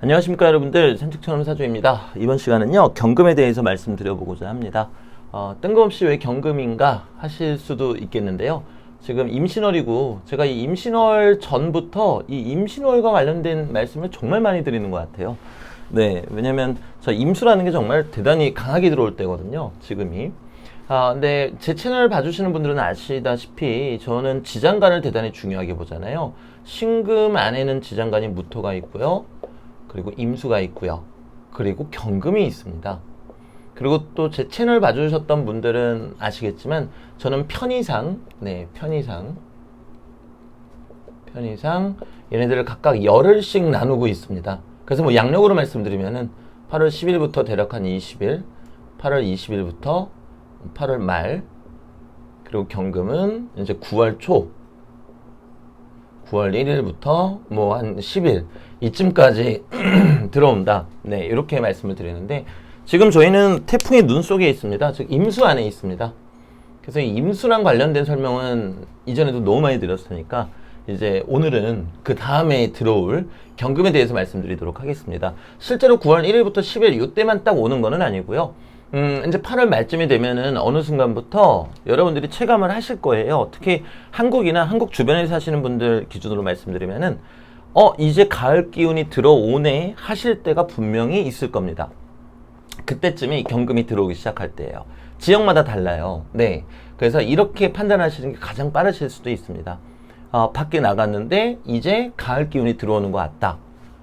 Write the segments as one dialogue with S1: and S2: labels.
S1: 안녕하십니까 여러분들 산책처럼 사주입니다. 이번 시간은요 경금에 대해서 말씀드려보고자 합니다. 어, 뜬금없이 왜 경금인가 하실 수도 있겠는데요. 지금 임신월이고 제가 이 임신월 전부터 이 임신월과 관련된 말씀을 정말 많이 드리는 것 같아요. 네, 왜냐면 저 임수라는 게 정말 대단히 강하게 들어올 때거든요. 지금이. 아, 근데 제 채널 봐주시는 분들은 아시다시피 저는 지장간을 대단히 중요하게 보잖아요. 신금 안에는 지장간이 무토가 있고요. 그리고 임수가 있고요. 그리고 경금이 있습니다. 그리고 또 제 채널 봐주셨던 분들은 아시겠지만 저는 편의상, 네, 편의상, 편의상 얘네들을 각각 열흘씩 나누고 있습니다. 그래서 뭐 양력으로 말씀드리면은 8월 10일부터 대략 한 20일, 8월 20일부터 8월 말, 그리고 경금은 이제 9월 초, 9월 1일부터 뭐 한 10일 이쯤까지 들어온다. 네, 이렇게 말씀을 드리는데 지금 저희는 태풍의 눈 속에 있습니다. 즉 임수 안에 있습니다. 그래서 이 임수랑 관련된 설명은 이전에도 너무 많이 드렸으니까 이제 오늘은 그 다음에 들어올 경금에 대해서 말씀드리도록 하겠습니다. 실제로 9월 1일부터 10일 이때만 딱 오는 거는 아니고요. 음, 이제 8월 말쯤이 되면은 어느 순간부터 여러분들이 체감을 하실 거예요. 특히 한국이나 한국 주변에 사시는 분들 기준으로 말씀드리면은 어, 이제 가을 기운이 들어오네 하실 때가 분명히 있을 겁니다. 그때쯤이 경금이 들어오기 시작할 때예요. 지역마다 달라요. 네. 그래서 이렇게 판단하시는 게 가장 빠르실 수도 있습니다. 어, 밖에 나갔는데 이제 가을 기운이 들어오는 것 같다.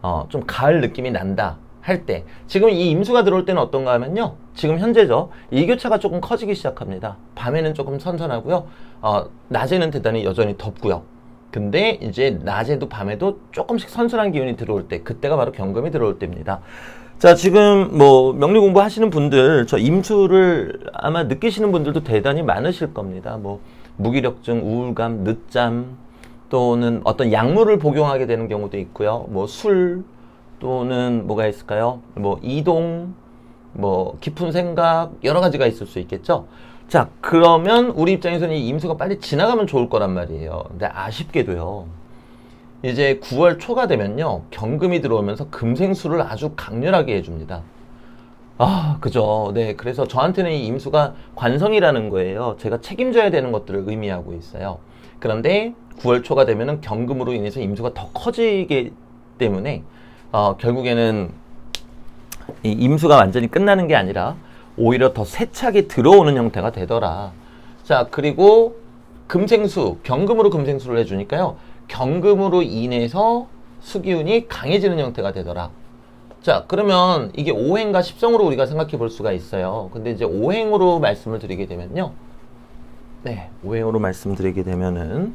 S1: 어, 좀 가을 느낌이 난다. 할 때. 지금 이 임수가 들어올 때는 어떤가 하면요. 지금 현재죠. 일교차가 조금 커지기 시작합니다. 밤에는 조금 선선하고요. 어, 낮에는 대단히 여전히 덥고요. 근데 이제 낮에도 밤에도 조금씩 선선한 기운이 들어올 때, 그때가 바로 경금이 들어올 때입니다. 자, 지금 뭐 명리 공부 하시는 분들, 저 임수를 아마 느끼시는 분들도 대단히 많으실 겁니다. 뭐 무기력증, 우울감, 늦잠, 또는 어떤 약물을 복용하게 되는 경우도 있고요. 뭐 술, 또는 뭐가 있을까요? 뭐 이동, 뭐 깊은 생각, 여러 가지가 있을 수 있겠죠. 자, 그러면 우리 입장에서는 이 임수가 빨리 지나가면 좋을 거란 말이에요. 근데 아쉽게도요. 이제 9월 초가 되면요. 경금이 들어오면서 금생수를 아주 강렬하게 해줍니다. 아, 그죠. 네. 그래서 저한테는 이 임수가 관성이라는 거예요. 제가 책임져야 되는 것들을 의미하고 있어요. 그런데 9월 초가 되면은 경금으로 인해서 임수가 더 커지기 때문에 어, 결국에는 이 임수가 완전히 끝나는 게 아니라 오히려 더 세차게 들어오는 형태가 되더라. 자, 그리고 금생수, 경금으로 금생수를 해주니까요. 경금으로 인해서 수기운이 강해지는 형태가 되더라. 자, 그러면 이게 오행과 십성으로 우리가 생각해 볼 수가 있어요. 근데 이제 오행으로 말씀을 드리게 되면요. 네, 오행으로 말씀드리게 되면은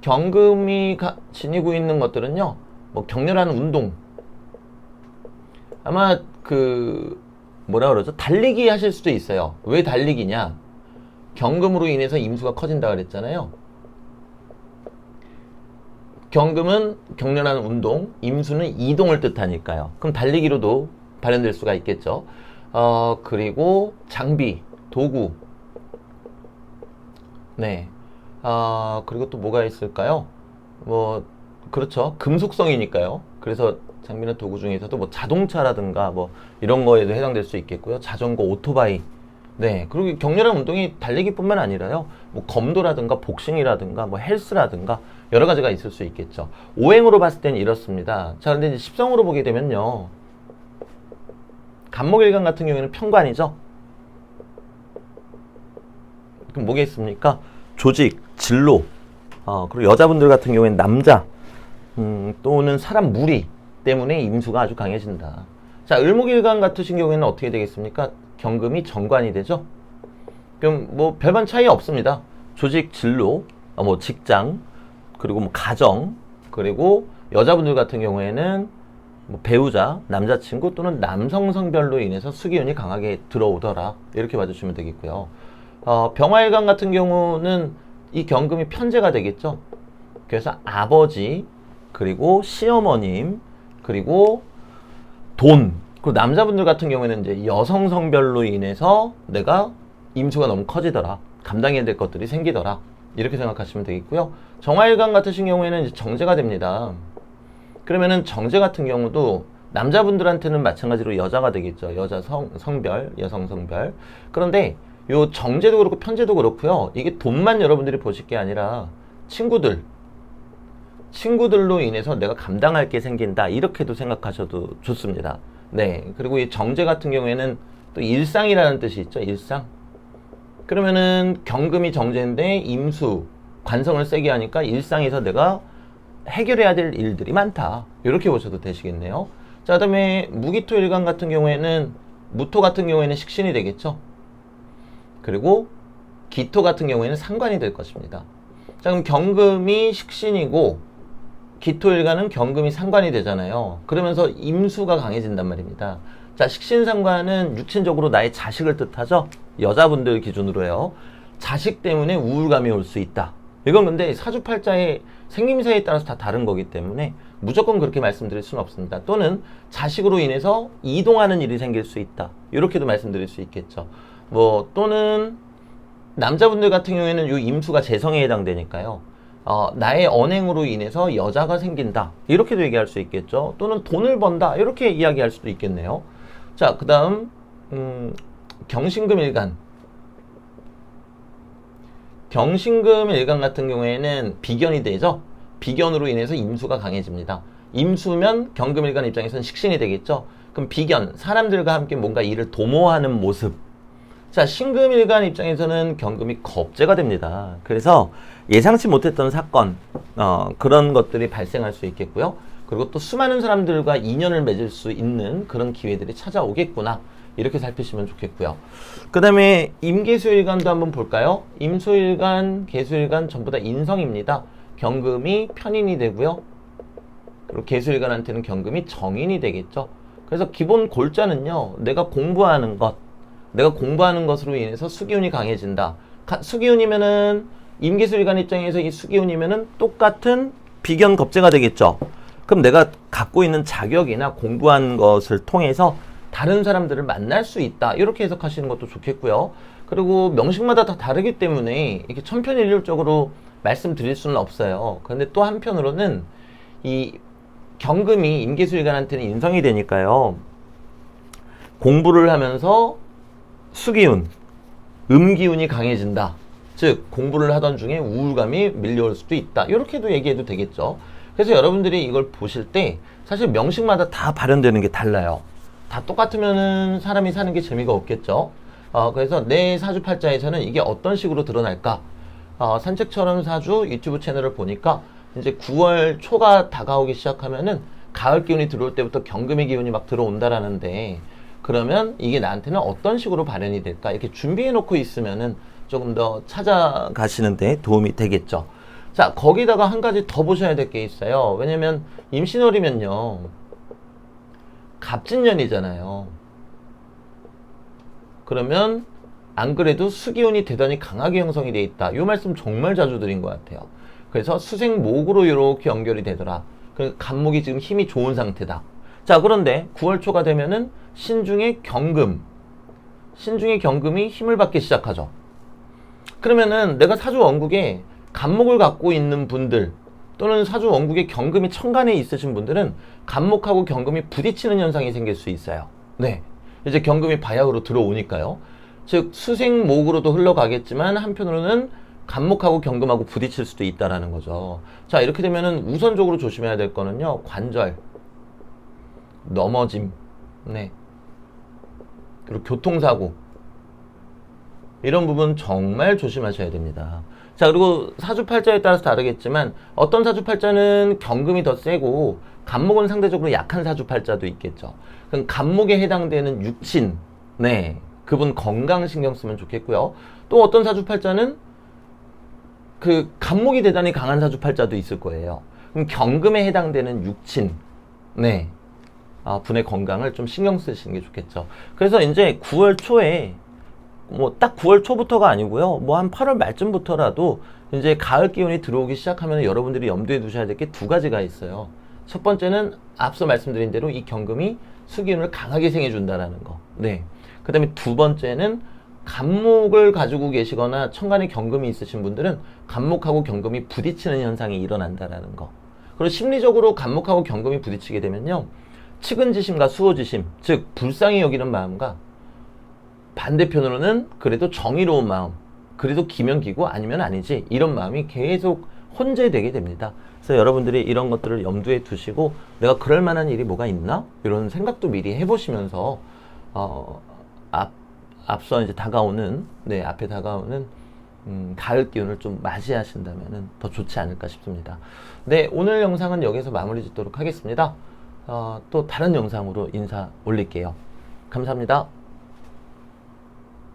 S1: 경금이 가, 지니고 있는 것들은요. 뭐 격렬한 운동 아마 그 뭐라 그러죠? 달리기 하실 수도 있어요. 왜 달리기냐? 경금으로 인해서 임수가 커진다 그랬잖아요. 경금은 격렬한 운동 임수는 이동을 뜻하니까요. 그럼 달리기로도 발현될 수가 있겠죠. 어 그리고 장비 도구. 네. 어, 그리고 또 뭐가 있을까요? 뭐 그렇죠. 금속성이니까요. 그래서 장비나 도구 중에서도 뭐 자동차라든가 뭐 이런 거에도 해당될 수 있겠고요. 자전거, 오토바이. 네. 그리고 격렬한 운동이 달리기뿐만 아니라요. 뭐 검도라든가 복싱이라든가 뭐 헬스라든가 여러 가지가 있을 수 있겠죠. 오행으로 봤을 때는 이렇습니다. 자, 근데 이제 십성으로 보게 되면요. 간목일간 같은 경우에는 편관이죠. 그럼 뭐겠습니까? 조직, 진로. 어, 그리고 여자분들 같은 경우에는 남자, 음, 또는 사람 무리 때문에 임수가 아주 강해진다. 자, 을목일간 같으신 경우에는 어떻게 되겠습니까? 경금이 정관이 되죠? 그럼 뭐 별반 차이 없습니다. 조직 진로, 어, 뭐 직장, 그리고 뭐 가정, 그리고 여자분들 같은 경우에는 뭐 배우자, 남자친구 또는 남성 성별로 인해서 수기운이 강하게 들어오더라. 이렇게 봐주시면 되겠고요. 어, 병화일간 같은 경우는 이 경금이 편제가 되겠죠. 그래서 아버지, 그리고 시어머님, 그리고 돈. 그리고 남자분들 같은 경우에는 이제 여성 성별로 인해서 내가 임수가 너무 커지더라. 감당해야 될 것들이 생기더라. 이렇게 생각하시면 되겠고요. 정화일관 같으신 경우에는 이제 정제가 됩니다. 그러면은 정제 같은 경우도 남자분들한테는 마찬가지로 여자가 되겠죠. 여자 성, 성별, 여성 성별. 그런데 요 정제도 그렇고 편제도 그렇고요. 이게 돈만 여러분들이 보실 게 아니라 친구들, 친구들로 인해서 내가 감당할 게 생긴다. 이렇게도 생각하셔도 좋습니다. 네. 그리고 이 정제 같은 경우에는 또 일상이라는 뜻이 있죠. 일상. 그러면은 경금이 정제인데 임수, 관성을 세게 하니까 일상에서 내가 해결해야 될 일들이 많다. 이렇게 보셔도 되시겠네요. 자, 그 다음에 무기토 일간 같은 경우에는 무토 같은 경우에는 식신이 되겠죠. 그리고 기토 같은 경우에는 상관이 될 것입니다. 자, 그럼 경금이 식신이고 기토일간은 경금이 상관이 되잖아요. 그러면서 임수가 강해진단 말입니다. 자, 식신상관은 육신적으로 나의 자식을 뜻하죠. 여자분들 기준으로요. 자식 때문에 우울감이 올 수 있다. 이건 근데 사주팔자의 생김새에 따라서 다 다른 거기 때문에 무조건 그렇게 말씀드릴 수는 없습니다. 또는 자식으로 인해서 이동하는 일이 생길 수 있다. 이렇게도 말씀드릴 수 있겠죠. 뭐 또는 남자분들 같은 경우에는 이 임수가 재성에 해당되니까요. 어, 나의 언행으로 인해서 여자가 생긴다. 이렇게도 얘기할 수 있겠죠. 또는 돈을 번다. 이렇게 이야기할 수도 있겠네요. 자, 그 다음, 음, 경신금 일간. 경신금 일간 같은 경우에는 비견이 되죠. 비견으로 인해서 임수가 강해집니다. 임수면 경금 일간 입장에서는 식신이 되겠죠. 그럼 비견, 사람들과 함께 뭔가 일을 도모하는 모습. 자, 신금 일간 입장에서는 경금이 겁재가 됩니다. 그래서 예상치 못했던 사건, 어, 그런 것들이 발생할 수 있겠고요. 그리고 또 수많은 사람들과 인연을 맺을 수 있는 그런 기회들이 찾아오겠구나. 이렇게 살피시면 좋겠고요. 그 다음에 임계수일간도 한번 볼까요? 임수일간, 계수일간 전부 다 인성입니다. 경금이 편인이 되고요. 그리고 계수일간한테는 경금이 정인이 되겠죠. 그래서 기본 골자는요. 내가 공부하는 것, 내가 공부하는 것으로 인해서 수기운이 강해진다. 가, 수기운이면은 임계수일간 입장에서 이 수기운이면은 똑같은 비견 겁재가 되겠죠. 그럼 내가 갖고 있는 자격이나 공부한 것을 통해서 다른 사람들을 만날 수 있다. 이렇게 해석하시는 것도 좋겠고요. 그리고 명식마다 다 다르기 때문에 이렇게 천편일률적으로 말씀드릴 수는 없어요. 그런데 또 한편으로는 이 경금이 임계수일간한테는 인성이 되니까요. 공부를 하면서 수기운, 음기운이 강해진다. 즉 공부를 하던 중에 우울감이 밀려올 수도 있다. 이렇게도 얘기해도 되겠죠. 그래서 여러분들이 이걸 보실 때 사실 명식마다 다 발현되는 게 달라요. 다 똑같으면은 사람이 사는 게 재미가 없겠죠. 어, 그래서 내 사주팔자에서는 이게 어떤 식으로 드러날까? 어, 산책처럼 사주 유튜브 채널을 보니까 이제 9월 초가 다가오기 시작하면은 가을 기운이 들어올 때부터 경금의 기운이 막 들어온다라는데 그러면 이게 나한테는 어떤 식으로 발현이 될까? 이렇게 준비해 놓고 있으면은 조금 더 찾아가시는데 도움이 되겠죠. 자, 거기다가 한 가지 더 보셔야 될 게 있어요. 왜냐면 임신월이면요. 갑진년이잖아요. 그러면 안 그래도 수기운이 대단히 강하게 형성이 돼 있다. 이 말씀 정말 자주 드린 것 같아요. 그래서 수생목으로 이렇게 연결이 되더라. 그 간목이 지금 힘이 좋은 상태다. 자, 그런데 9월 초가 되면은 신중의 경금, 신중의 경금이 힘을 받기 시작하죠. 그러면은 내가 사주 원국에 간목을 갖고 있는 분들 또는 사주 원국에 경금이 천간에 있으신 분들은 간목하고 경금이 부딪히는 현상이 생길 수 있어요. 네. 이제 경금이 바약으로 들어오니까요. 즉 수생목으로도 흘러가겠지만 한편으로는 간목하고 경금하고 부딪힐 수도 있다라는 거죠. 자, 이렇게 되면은 우선적으로 조심해야 될 거는요. 관절, 넘어짐, 네. 그리고 교통사고. 이런 부분 정말 조심하셔야 됩니다. 자, 그리고 사주팔자에 따라서 다르겠지만 어떤 사주팔자는 경금이 더 세고 간목은 상대적으로 약한 사주팔자도 있겠죠. 그럼 간목에 해당되는 육친, 네. 그분 건강 신경 쓰면 좋겠고요. 또 어떤 사주팔자는 그 간목이 대단히 강한 사주팔자도 있을 거예요. 그럼 경금에 해당되는 육친, 네. 아, 분의 건강을 좀 신경 쓰시는 게 좋겠죠. 그래서 이제 9월 초에 뭐 딱 9월 초부터가 아니고요. 뭐 한 8월 말쯤부터라도 이제 가을 기운이 들어오기 시작하면 여러분들이 염두에 두셔야 될 게 두 가지가 있어요. 첫 번째는 앞서 말씀드린 대로 이 경금이 수기운을 강하게 생해준다라는 거. 네. 그 다음에 두 번째는 간목을 가지고 계시거나 천간에 경금이 있으신 분들은 간목하고 경금이 부딪히는 현상이 일어난다라는 거. 그리고 심리적으로 간목하고 경금이 부딪히게 되면요. 측은지심과 수호지심, 즉 불쌍히 여기는 마음과 반대편으로는 그래도 정의로운 마음, 그래도 기면기고 아니면 아니지 이런 마음이 계속 혼재되게 됩니다. 그래서 여러분들이 이런 것들을 염두에 두시고 내가 그럴 만한 일이 뭐가 있나 이런 생각도 미리 해보시면서 어, 앞 앞서 이제 다가오는 네 앞에 다가오는 음, 가을 기운을 좀 맞이하신다면 더 좋지 않을까 싶습니다. 네 오늘 영상은 여기서 마무리 짓도록 하겠습니다. 어, 또 다른 영상으로 인사 올릴게요. 감사합니다.